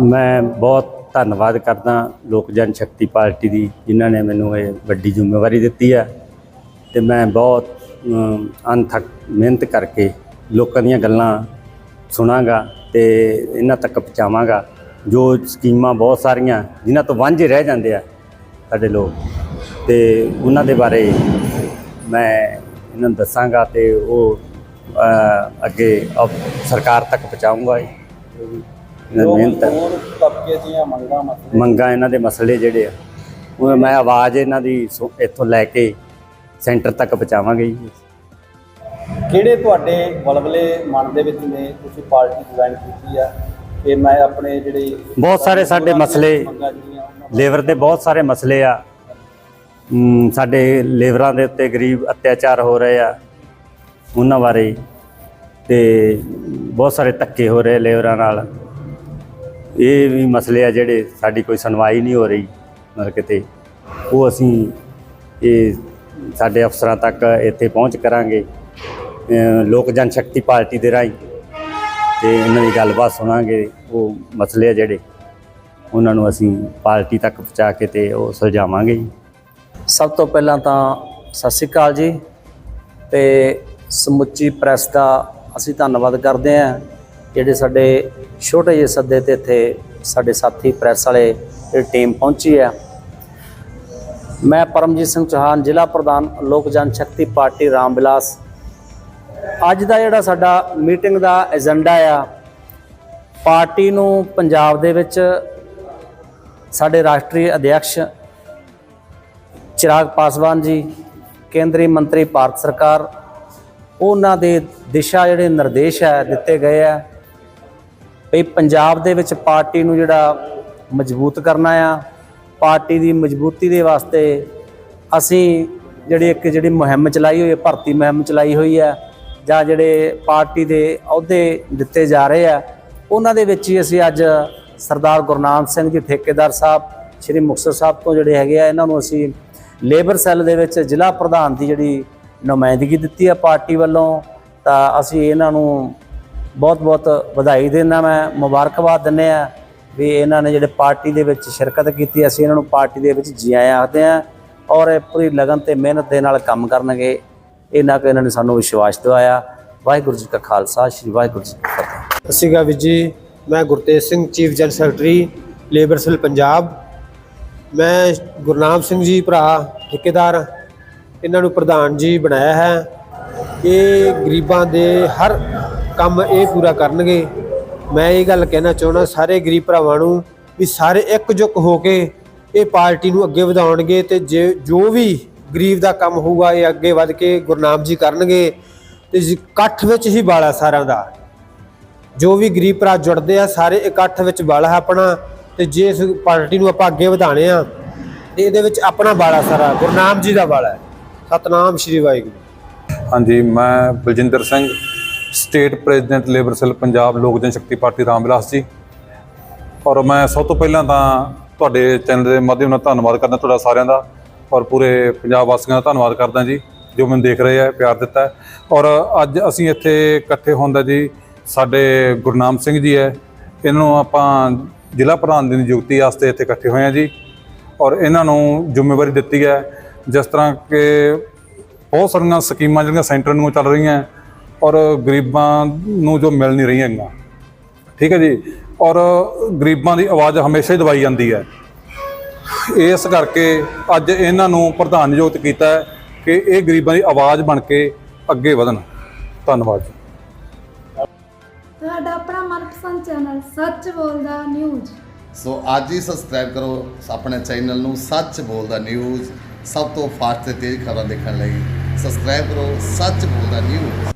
ਮੈਂ ਬਹੁਤ ਧੰਨਵਾਦ ਕਰਦਾ ਲੋਕ ਜਨ ਸ਼ਕਤੀ ਪਾਰਟੀ ਦੀ ਜਿਨ੍ਹਾਂ ਨੇ ਮੈਨੂੰ ਇਹ ਵੱਡੀ ਜ਼ਿੰਮੇਵਾਰੀ ਦਿੱਤੀ ਹੈ ਤੇ ਮੈਂ ਬਹੁਤ ਅਮ, ਅਣਥੱਕ ਮਿਹਨਤ ਕਰਕੇ ਲੋਕਾਂ ਦੀਆਂ ਗੱਲਾਂ ਸੁਣਾਂਗਾ ਤੇ ਇਹਨਾਂ ਤੱਕ ਪਹੁੰਚਾਵਾਂਗਾ। ਜੋ ਸਕੀਮਾਂ ਬਹੁਤ ਸਾਰੀਆਂ ਜਿਨ੍ਹਾਂ ਤੋਂ ਵਾਂਝੇ ਰਹਿ ਜਾਂਦੇ ਆ ਸਾਡੇ ਲੋਕ ਤੇ ਉਹਨਾਂ ਦੇ ਬਾਰੇ ਮੈਂ ਇਹਨਾਂ ਨੂੰ ਦੱਸਾਂਗਾ ਤੇ ਉਹ ਅੱਗੇ ਸਰਕਾਰ ਤੱਕ ਪਹੁੰਚਾਊਂਗਾ। ਮਿਹਨਤ ਹੈ ਤਬਕੇ ਦੀਆਂ ਮੰਗਾਂ ਮਸਲੇ ਮੰਗਾਂ ਇਹਨਾਂ ਦੇ ਮਸਲੇ ਜਿਹੜੇ ਆ ਉਹ ਮੈਂ ਆਵਾਜ਼ ਇਹਨਾਂ ਦੀ ਇੱਥੋਂ ਲੈ ਕੇ ਸੈਂਟਰ ਤੱਕ ਪਹੁੰਚਾਵਾਂਗੇ ਜੀ। ਕਿਹੜੇ ਤੁਹਾਡੇ ਬਲਬਲੇ ਮਨ ਦੇ ਵਿੱਚ ਨੇ ਤੁਸੀਂ ਪਾਰਟੀ ਜੁਆਇਨ ਕੀਤੀ ਆ ਕਿ ਮੈਂ ਆਪਣੇ ਜਿਹੜੇ ਬਹੁਤ ਸਾਰੇ ਸਾਡੇ ਮਸਲੇ ਲੇਬਰ ਦੇ ਬਹੁਤ ਸਾਰੇ ਮਸਲੇ ਆ। ਸਾਡੇ ਲੇਬਰਾਂ ਦੇ ਉੱਤੇ ਗਰੀਬ ਅਤਿਆਚਾਰ ਹੋ ਰਹੇ ਆ ਉਹਨਾਂ ਬਾਰੇ ਤੇ ਬਹੁਤ ਸਾਰੇ ਧੱਕੇ ਹੋ ਰਹੇ ਲੇਬਰਾਂ ਨਾਲ। ਇਹ ਵੀ ਮਸਲੇ ਆ ਜਿਹੜੇ ਸਾਡੀ ਕੋਈ ਸੁਣਵਾਈ ਨਹੀਂ ਹੋ ਰਹੀ, ਮਤਲਬ ਕਿਤੇ। ਉਹ ਅਸੀਂ ਇਹ ਸਾਡੇ ਅਫਸਰਾਂ ਤੱਕ ਇੱਥੇ ਪਹੁੰਚ ਕਰਾਂਗੇ। ਲੋਕ ਜਨ ਸ਼ਕਤੀ ਪਾਰਟੀ ਦੇ ਰਾਹੀਂ ਤੇ ਇਹਨਾਂ ਦੀ ਗੱਲਬਾਤ ਸੁਣਾਂਗੇ। ਉਹ ਮਸਲੇ ਆ ਜਿਹੜੇ, ਉਹਨਾਂ ਨੂੰ ਅਸੀਂ ਪਾਰਟੀ ਤੱਕ ਪਹੁੰਚਾ ਕੇ ਤੇ ਉਹ ਸੁਲਝਾਵਾਂਗੇ ਜੀ। ਸਭ ਤੋਂ ਪਹਿਲਾਂ ਤਾਂ ਸਤਿ ਸ਼੍ਰੀ ਅਕਾਲ ਜੀ। ਤੇ ਸਮੁੱਚੀ ਪ੍ਰੈਸ ਦਾ ਅਸੀਂ ਧੰਨਵਾਦ ਕਰਦੇ ਹਾਂ। ਜਿਹੜੇ ਸਾਡੇ ਛੋਟੇ ਜਿਹੇ ਸੱਦੇ ਤੇ ਇੱਥੇ ਸਾਡੇ ਸਾਥੀ ਪ੍ਰੈਸ ਵਾਲੇ ਟੀਮ ਪਹੁੰਚੀ ਹੈ ਮੈਂ ਪਰਮਜੀਤ ਸਿੰਘ ਚੌਹਾਨ, ਜ਼ਿਲ੍ਹਾ ਪ੍ਰਧਾਨ, ਲੋਕ ਜਨ ਸ਼ਕਤੀ ਪਾਰਟੀ ਰਾਮਬਿਲਾਸ ਅੱਜ ਦਾ ਜਿਹੜਾ ਸਾਡਾ ਮੀਟਿੰਗ ਦਾ ਏਜੰਡਾ ਆ, ਪਾਰਟੀ ਨੂੰ ਪੰਜਾਬ ਦੇ ਵਿੱਚ ਸਾਡੇ ਰਾਸ਼ਟਰੀ ਅਧਿਕਸ਼ ਚਿਰਾਗ ਪਾਸਵਾਨ ਜੀ, ਕੇਂਦਰੀ ਮੰਤਰੀ ਭਾਰਤ ਸਰਕਾਰ, ਉਹਨਾਂ ਦੇ ਦਿਸ਼ਾ ਜਿਹੜੇ ਨਿਰਦੇਸ਼ ਹੈ ਦਿੱਤੇ ਗਏ ਆ। ਵੀ ਪੰਜਾਬ ਦੇ ਵਿੱਚ ਪਾਰਟੀ ਨੂੰ ਜਿਹੜਾ ਮਜ਼ਬੂਤ ਕਰਨਾ ਆ, ਪਾਰਟੀ ਦੀ ਮਜ਼ਬੂਤੀ ਦੇ ਵਾਸਤੇ ਅਸੀਂ ਜਿਹੜੀ ਇੱਕ ਜਿਹੜੀ ਮੁਹਿੰਮ ਚਲਾਈ ਹੋਈ ਹੈ, ਭਰਤੀ ਮੁਹਿੰਮ ਚਲਾਈ ਹੋਈ ਹੈ, ਜਾਂ ਜਿਹੜੇ ਪਾਰਟੀ ਦੇ ਅਹੁਦੇ ਦਿੱਤੇ ਜਾ ਰਹੇ ਆ, ਉਹਨਾਂ ਦੇ ਵਿੱਚ ਹੀ ਅਸੀਂ ਅੱਜ ਸਰਦਾਰ ਗੁਰਨਾਮ ਸਿੰਘ ਜੀ ਠੇਕੇਦਾਰ ਸਾਹਿਬ, ਸ਼੍ਰੀ ਮੁਕਤਸਰ ਸਾਹਿਬ ਤੋਂ ਜਿਹੜੇ ਹੈਗੇ ਆ, ਇਹਨਾਂ ਨੂੰ ਅਸੀਂ ਲੇਬਰ ਸੈੱਲ ਦੇ ਵਿੱਚ ਜ਼ਿਲ੍ਹਾ ਪ੍ਰਧਾਨ ਦੀ ਜਿਹੜੀ ਨੁਮਾਇੰਦਗੀ ਦਿੱਤੀ ਆ ਪਾਰਟੀ ਵੱਲੋਂ, ਤਾਂ ਅਸੀਂ ਇਹਨਾਂ ਨੂੰ ਬਹੁਤ ਬਹੁਤ ਵਧਾਈ ਦਿੰਦਾ ਮੈਂ, ਮੁਬਾਰਕਬਾਦ ਦਿੰਦੇ ਆ ਵੀ ਇਹਨਾਂ ਨੇ ਜਿਹੜੇ ਪਾਰਟੀ ਦੇ ਵਿੱਚ ਸ਼ਿਰਕਤ ਕੀਤੀ, ਅਸੀਂ ਇਹਨਾਂ ਨੂੰ ਪਾਰਟੀ ਦੇ ਵਿੱਚ ਜੀ ਆਇਆਂ ਆਖਦੇ ਆ ਔਰ ਇਹ ਪੂਰੀ ਲਗਨ ਤੇ ਮਿਹਨਤ ਦੇ ਨਾਲ ਕੰਮ ਕਰਨਗੇ। ਇਹਨਾਂ ਕੋ ਇਹਨਾਂ ਨੇ ਸਾਨੂੰ ਵਿਸ਼ਵਾਸ ਦਿਵਾਇਆ। ਵਾਹਿਗੁਰੂ ਜੀ ਕਾ ਖਾਲਸਾ, ਸ੍ਰੀ ਵਾਹਿਗੁਰੂ ਜੀ ਕੀ ਫਤਿਹ। ਸਤਿ ਸ਼੍ਰੀ ਅਕਾਲ ਵੀਰ ਜੀ। ਮੈਂ Gurtej Singh, chief general secretary, labour cell Punjab. ਮੈਂ ਗੁਰਨਾਮ ਸਿੰਘ ਜੀ ਭਰਾ, ਠੇਕੇਦਾਰ, ਇਹਨਾਂ ਨੂੰ ਪ੍ਰਧਾਨ ਜੀ ਬਣਾਇਆ ਹੈ। ਇਹ ਗਰੀਬਾਂ ਦੇ ਹਰ ਕੰਮ ਇਹ ਪੂਰਾ ਕਰਨਗੇ। ਮੈਂ ਇਹ ਗੱਲ ਕਹਿਣਾ ਚਾਹੁੰਦਾ ਸਾਰੇ ਗਰੀਬ ਭਰਾਵਾਂ ਨੂੰ ਵੀ ਸਾਰੇ ਇਕਜੁੱਟ ਹੋ ਕੇ ਇਹ ਪਾਰਟੀ ਨੂੰ ਅੱਗੇ ਵਧਾਉਣਗੇ ਤੇ ਜੇ ਜੋ ਵੀ ਗਰੀਬ ਦਾ ਕੰਮ ਹੋਊਗਾ ਇਹ ਅੱਗੇ ਵੱਧ ਕੇ ਗੁਰਨਾਮ ਜੀ ਕਰਨਗੇ ਤੇ ਇਕੱਠ ਵਿੱਚ ਹੀ ਬਾਲਾ ਸਾਰਿਆਂ ਦਾ। ਜੋ ਵੀ ਗਰੀਬ ਭਰਾ ਜੁੜਦੇ ਆ ਸਾਰੇ ਇਕੱਠ ਵਿੱਚ ਬਾਲਾ ਹੈ ਆਪਣਾ ਤੇ ਜੇ ਇਸ ਪਾਰਟੀ ਨੂੰ ਆਪਾਂ ਅੱਗੇ ਵਧਾਣੇ ਆ ਤੇ ਇਹਦੇ ਵਿੱਚ ਆਪਣਾ ਬਾਲਾ ਸਾਰਾ ਗੁਰਨਾਮ ਜੀ ਦਾ ਬਾਲਾ ਹੈ। ਸਤਨਾਮ ਸ਼੍ਰੀ ਵਾਹਿਗੁਰੂ। ਹਾਂਜੀ, ਮੈਂ Baljinder Singh state president labour cell Punjab Lok Jan Shakti party Ramvilas ਜੀ। ਔਰ ਮੈਂ ਸਭ ਤੋਂ ਪਹਿਲਾਂ ਤਾਂ ਤੁਹਾਡੇ ਚੈਨਲ ਦੇ ਮਾਧਿਅਮ ਨਾਲ ਧੰਨਵਾਦ ਕਰਦਾ ਤੁਹਾਡਾ ਸਾਰਿਆਂ ਦਾ। ਔਰ ਪੂਰੇ ਪੰਜਾਬ ਵਾਸੀਆਂ ਦਾ ਧੰਨਵਾਦ ਕਰਦਾ ਜੀ, ਜੋ ਮੈਨੂੰ ਦੇਖ ਰਹੇ ਆ, ਪਿਆਰ ਦਿੱਤਾ ਔਰ ਅੱਜ ਅਸੀਂ ਇੱਥੇ ਇਕੱਠੇ ਹੁੰਦਾ ਜੀ, ਸਾਡੇ ਗੁਰਨਾਮ ਸਿੰਘ ਜੀ ਹੈ। ਇਹਨਾਂ ਨੂੰ ਆਪਾਂ ਜ਼ਿਲ੍ਹਾ ਪ੍ਰਧਾਨ ਦੀ ਨਿਯੁਕਤੀ ਵਾਸਤੇ ਇੱਥੇ ਇਕੱਠੇ ਹੋਏ ਆ ਜੀ। ਔਰ ਇਹਨਾਂ ਨੂੰ ਜ਼ਿੰਮੇਵਾਰੀ ਦਿੱਤੀ ਹੈ। ਜਿਸ ਤਰ੍ਹਾਂ ਕਿ ਬਹੁਤ ਸਾਰੀਆਂ ਸਕੀਮਾਂ ਜਿਹੜੀਆਂ ਸੈਂਟਰ ਨੂੰ ਚੱਲ ਰਹੀਆਂ ਔਰ ਗਰੀਬਾਂ ਨੂੰ ਜੋ ਮਿਲ ਨਹੀਂ ਰਹੀਆਂ ਹੈਗੀਆਂ ਠੀਕ ਹੈ ਜੀ? ਔਰ ਗਰੀਬਾਂ ਦੀ ਆਵਾਜ਼ ਹਮੇਸ਼ਾ ਹੀ ਦਬਾਈ ਜਾਂਦੀ ਹੈ। ਇਸ ਕਰਕੇ ਅੱਜ ਇਹਨਾਂ ਨੂੰ ਪ੍ਰਧਾਨ ਨਿਯੁਕਤ ਕੀਤਾ ਹੈ ਕਿ ਇਹ ਗਰੀਬਾਂ ਦੀ ਆਵਾਜ਼ ਬਣ ਕੇ ਅੱਗੇ ਵਧਣ। ਧੰਨਵਾਦ ਜੀ। ਤੁਹਾਡਾ ਆਪਣਾ ਮਨਪਸੰਦ ਚੈਨਲ ਸੱਚ ਬੋਲਦਾ ਨਿਊਜ਼। ਸੋ ਅੱਜ ਹੀ ਸਬਸਕ੍ਰਾਈਬ ਕਰੋ ਆਪਣੇ ਚੈਨਲ ਨੂੰ ਸੱਚ ਬੋਲਦਾ ਨਿਊਜ਼। ਸਭ ਤੋਂ ਫਾਸਟ ਤੇ ਤੇਜ਼ ਖਬਰਾਂ ਦੇਖਣ ਲਈ ਸਬਸਕ੍ਰਾਈਬ ਕਰੋ ਸੱਚ ਬੋਲਦਾ ਨਿਊਜ਼।